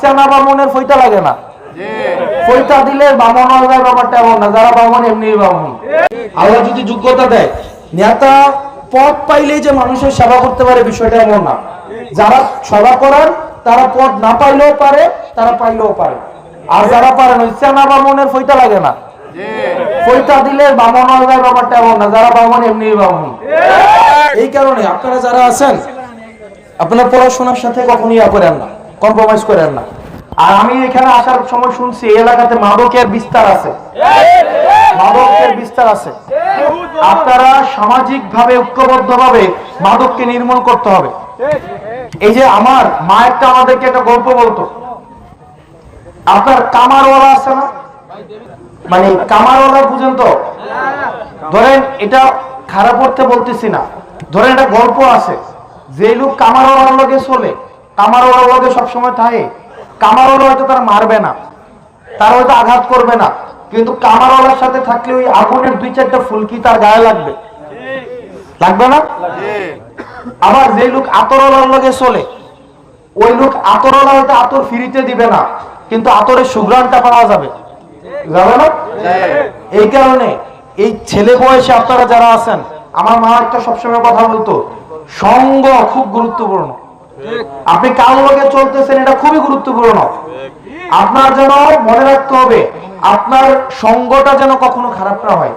চেনা বামনের ফইটা লাগে না। দিলে বামন হয়ে যায় ব্যাপারটা এমন না। যারা বামন এমনি বামন। আল্লাহ যদি যোগ্যতা দেয় নেতা পদ পাইলেই যে মানুষের সেবা করতে পারে বিষয়টা এমন না। যারা সেবা করার তারা পদ না পাইলেও পারে তারা পাইলেও পারে। আর যারা চেনা বামনের লাগে না। ফইটা দিলে বামন হয়ে যায় ব্যাপারটা এমন না। যারা বামন এমনি বামন। এই কারণে আপনারা যারা আছেন আপনার পড়াশোনার সাথে কখনোই ইয়া করেন না। কম্প্রোমাইজ করেন না। আর আমি এখানে আসার সময় শুনছি এলাকাতে মাদকের বিস্তার আছে। মাদকের বিস্তার আছে। আপনারা সামাজিক ভাবে ঐক্যবদ্ধ ভাবে মাদককে নির্মূল করতে হবে। এই যে আমার মা একটা আমাদেরকে একটা গল্প বলতো। আপনার কামারওয়ালা আছে না? মানে কামারওয়ালা বুঝেন তো? ধরেন এটা খারাপ অর্থে বলতেছি না। ধরেন একটা গল্প আছে। যে লোক কামারওয়ালার লগে চলে কামারওয়ালার লগে সবসময় থাকে। কামারওয়ালা হয়তো তারা মারবে না, তার হয়তো আঘাত করবে না, কিন্তু কামারওয়ালার সাথে থাকলে ওই আগুনের দুই চারটা ফুলকি তার গায়ে লাগবে। লাগবে না? আবার যে লোক আতরওয়ালার লগে চলে, ওই লোক আতরওয়ালা হয়তো আতর ফিরিতে দিবে না, কিন্তু আতরের সুগ্রানটা পাওয়া যাবে। যাবে না? এই কারণে এই ছেলে বয়সে আপনারা যারা আছেন, আমার মা একটা সবসময় কথা বলতো, সঙ্গ খুব গুরুত্বপূর্ণ। আপনি কার লোকে চলতেছেন, এটা খুবই গুরুত্বপূর্ণ। আপনার যেন মনে রাখতে হবে, আপনার সঙ্গটা যেন কখনো খারাপ না হয়।